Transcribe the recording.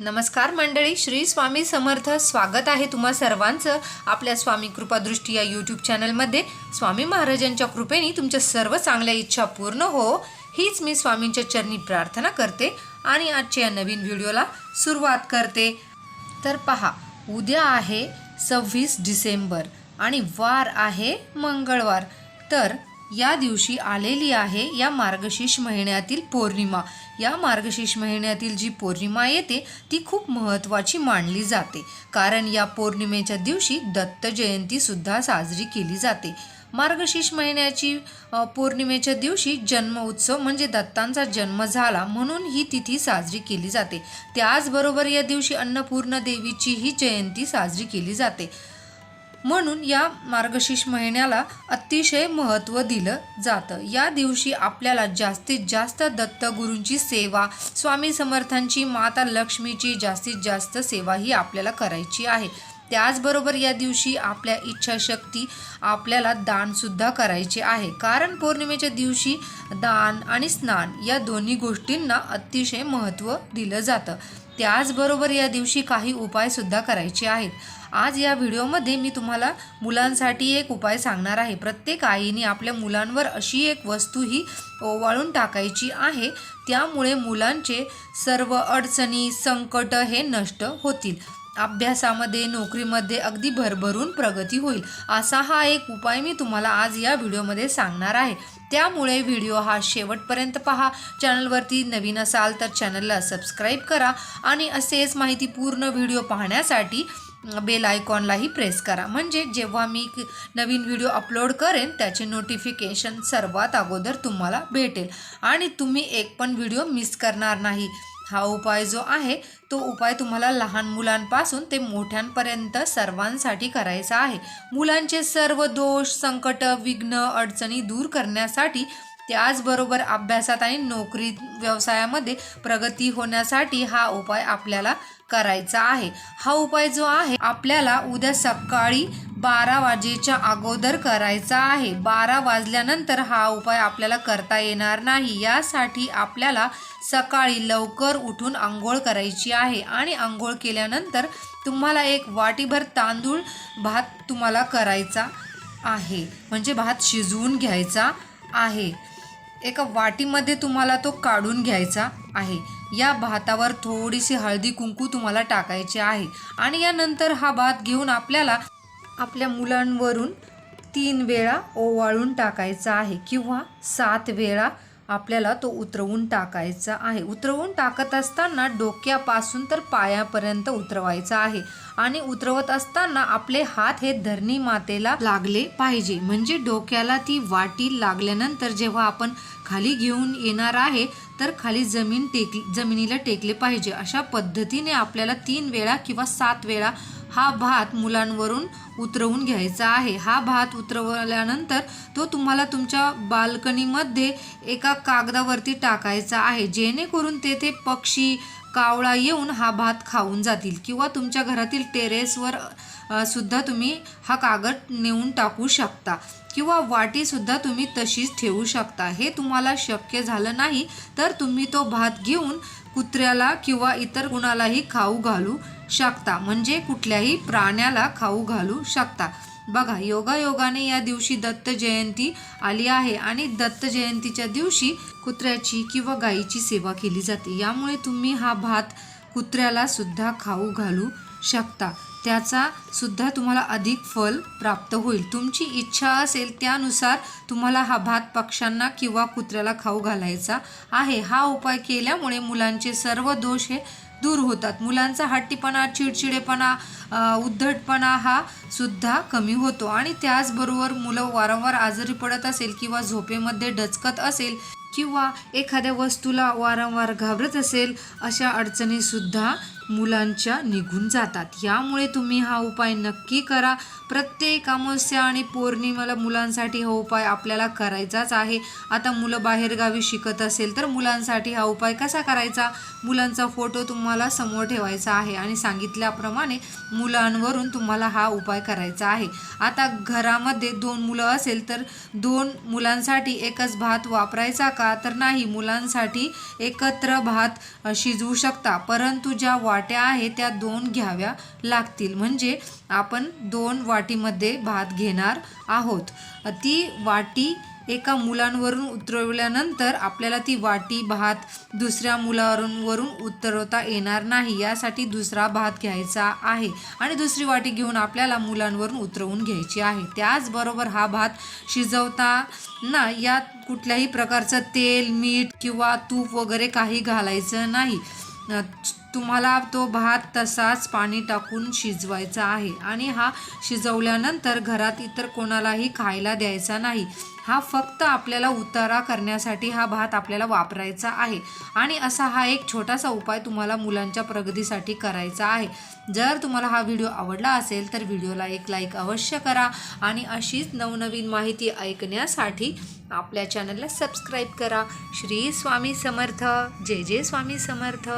नमस्कार मंडळी श्री स्वामी समर्थ स्वागत आहे तुम्हा सर्वांचं आपल्या स्वामी कृपादृष्टी या यूट्यूब चॅनलमध्ये. स्वामी महाराजांच्या कृपेने तुमच्या सर्व चांगल्या इच्छा पूर्ण हो हीच मी स्वामींच्या चरणी प्रार्थना करते आणि आजच्या या नवीन व्हिडिओला सुरुवात करते. तर पहा उद्या आहे सव्वीस डिसेंबर आणि वार आहे मंगळवार. तर या दिवशी आलेली आहे या मार्गशीर्ष महिन्यातील पौर्णिमा. या मार्गशीर्ष महिन्यातील जी पौर्णिमा येते ती खूप महत्त्वाची मानली जाते. कारण या पौर्णिमेच्या दिवशी दत्त जयंतीसुद्धा साजरी केली जाते. मार्गशीर्ष महिन्याची पौर्णिमेच्या दिवशी जन्म उत्सव म्हणजे दत्तांचा जन्म झाला म्हणून ही तिथी साजरी केली जाते. त्याचबरोबर या दिवशी अन्नपूर्ण देवीची ही जयंती साजरी केली जाते. म्हणून या मार्गशीर्ष महिन्याला अतिशय महत्त्व दिलं जातं. या दिवशी आपल्याला जास्तीत जास्त दत्तगुरूंची सेवा स्वामी समर्थांची माता लक्ष्मीची जास्तीत जास्त सेवा ही आपल्याला करायची आहे. त्याचबरोबर या दिवशी आपल्या इच्छाशक्ती आपल्याला दानसुद्धा करायचे आहे. कारण पौर्णिमेच्या दिवशी दान आणि स्नान या दोन्ही गोष्टींना अतिशय महत्त्व दिलं जातं. त्याचबरोबर या दिवशी काही उपायसुद्धा करायचे आहेत. आज या व्हिडिओमध्ये मी तुम्हाला मुलांसाठी एक उपाय सांगणार आहे. प्रत्येक आईने आपल्या मुलांवर अशी एक वस्तू ही ओवाळून टाकायची आहे. त्यामुळे मुलांचे सर्व अडचणी संकट हे नष्ट होतील. अभ्यासामध्ये नोकरीमध्ये अगदी भरभरून प्रगती होईल. असा हा एक उपाय मी तुम्हाला आज या व्हिडिओमध्ये सांगणार आहे. त्यामुळे व्हिडिओ हा शेवटपर्यंत पहा. चॅनलवरती नवीन असाल तर चॅनलला सबस्क्राईब करा आणि असेच माहितीपूर्ण व्हिडिओ पाहण्यासाठी बेल आयकॉनलाही प्रेस करा. म्हणजे जेव्हा मी नवीन व्हिडिओ अपलोड करेन त्याचे नोटिफिकेशन सर्वात अगोदर तुम्हाला भेटेल. आणि तुम्ही एक पण व्हिडिओ मिस करणार नाही. हा उपाय जो आहे तो उपाय तुम्हाला लहान मुलांपासून ते मोठ्यांपर्यंत सर्वांसाठी करायचा आहे. मुलांचे सर्व दोष संकट विघ्न अडचणी दूर करण्यासाठी त्याचबरोबर अभ्यासात आणि नोकरी व्यवसायामध्ये प्रगती होण्यासाठी हा उपाय आपल्याला करायचा आहे. हा उपाय जो आहे आपल्याला उद्या सकाळी बारा वाजेच्या अगोदर करायचा आहे. बारा वाजल्यानंतर हा उपाय आपल्याला करता येणार नाही. यासाठी आपल्याला सकाळी लवकर उठून आंघोळ करायची आहे आणि आंघोळ केल्यानंतर तुम्हाला एक वाटीभर तांदूळ भात तुम्हाला करायचा आहे. म्हणजे भात शिजवून घ्यायचा आहे. एका वाटीमध्ये तुम्हाला तो काढून घ्यायचा आहे. या भातावर थोडीशी हळदी कुंकू तुम्हाला टाकायची आहे. आणि यानंतर हा भात घेऊन आपल्याला आपल्या मुलांवरून तीन वेळा ओवाळून टाकायचा आहे किंवा सात वेळा आपल्याला तो उतरवून टाकायचा आहे. उतरवून टाकत असताना डोक्यापासून तर पायापर्यंत उतरवायचा आहे आणि उतरवत असताना आपले हात हे धरणी मातेला लागले पाहिजे. म्हणजे डोक्याला ती वाटी लागल्यानंतर जेव्हा आपण खाली घेऊन येणार आहे तर खाली जमीन टेक जमिनीला टेकले पाहिजे. अशा पद्धतीने आपल्याला तीन वेळा किंवा सात वेळा हा भात मुलांवरून उतरवून घ्यायचा आहे. हा भात उतरवल्यानंतर तो तुम्हाला तुमच्या बाल्कनीमध्ये एका कागदावरती टाकायचा आहे. जेणेकरून तेथे पक्षी कावळा येऊन हा भात खाऊन जातील किंवा तुमच्या घरातील टेरेसवर सुद्धा तुम्ही हा कागद नेऊन टाकू शकता किंवा वाटीसुद्धा तुम्ही तशीच ठेवू शकता. हे तुम्हाला शक्य झालं नाही तर तुम्ही तो भात घेऊन कुत्र्याला किंवा इतर कुणालाही खाऊ घालू शकता. म्हणजे कुठल्याही प्राण्याला खाऊ घालू शकता. बघा योगायोगाने या दिवशी दत्त जयंती आली आहे आणि दत्त जयंतीच्या दिवशी कुत्र्याची किंवा गायीची सेवा केली जाते. यामुळे तुम्ही हा भात कुत्र्याला सुद्धा खाऊ घालू शकता. त्याचा सुद्धा तुम्हाला अधिक फल प्राप्त होईल. तुमची इच्छा असेल त्यानुसार तुम्हाला हा भात पक्ष्यांना किंवा कुत्र्याला खाऊ घालायचा आहे. हा उपाय केल्यामुळे मुलांचे सर्व दोष हे दूर होतात. मुलांचा हट्टीपणा चिडचिडेपणा उद्धटपणा हा सुद्धा कमी होतो. आणि त्याचबरोबर मुलं वारंवार आजारी पडत असेल किंवा झोपेमध्ये डचकत असेल किंवा एखाद्या वस्तूला वारंवार घाबरत असेल अशा अडचणीसुद्धा मुलांच्या निघून जातात. यामुळे तुम्ही हा उपाय नक्की करा. प्रत्येक अमावस्या आणि पौर्णिमेला मुलांसाठी हा उपाय आपल्याला करायचाच आहे. आता मुलं बाहेरगावी शिकत असेल तर मुलांसाठी हा उपाय कसा करायचा? मुलांचा फोटो तुम्हाला समोर ठेवायचा आहे आणि सांगितल्याप्रमाणे मुलांवरून तुम्हाला हा उपाय करायचा आहे. आता घरामध्ये दोन मुलं असेल तर दोन मुलांसाठी एकच भात वापरायचा का? का तर नाही मुलांसाठी एकत्र भात शिजवू शकता. परंतु ज्या वाट्या आहेत त्या दोन घ्याव्या लागतील. म्हणजे आपण दोन वाटीमध्ये भात घेणार आहोत. ती वाटी एका मुलांवरून उतरवल्यानंतर आपल्याला ती वाटी भात दुसऱ्या मुलावरून वरून उतरवता येणार नाही. यासाठी दुसरा भात घ्यायचा आहे आणि दुसरी वाटी घेऊन आपल्याला मुलांवरून उतरवून घ्यायची आहे. त्याचबरोबर हा भात शिजवताना यात कुठल्याही प्रकारचं तेल मीठ किंवा तूप वगैरे काही घालायचं नाही. तुम्हाला तो भात तसाच पाणी टाकून शिजवायचा आहे. आणि हा शिजवल्यानंतर घरात इतर कोणालाही खायला द्यायचा नाही. हा फक्त आपल्याला उतारा करण्यासाठी हा भात आपल्याला वापरायचा आहे. आणि असा हा एक छोटासा उपाय तुम्हाला मुलांच्या प्रगतीसाठी करायचा आहे. जर तुम्हाला हा व्हिडिओ आवडला असेल तर व्हिडिओला एक लाईक अवश्य करा आणि अशीच नवनवीन माहिती ऐकण्यासाठी आपल्या चॅनलला सबस्क्राईब करा. श्री स्वामी समर्थ. जय जय स्वामी समर्थ.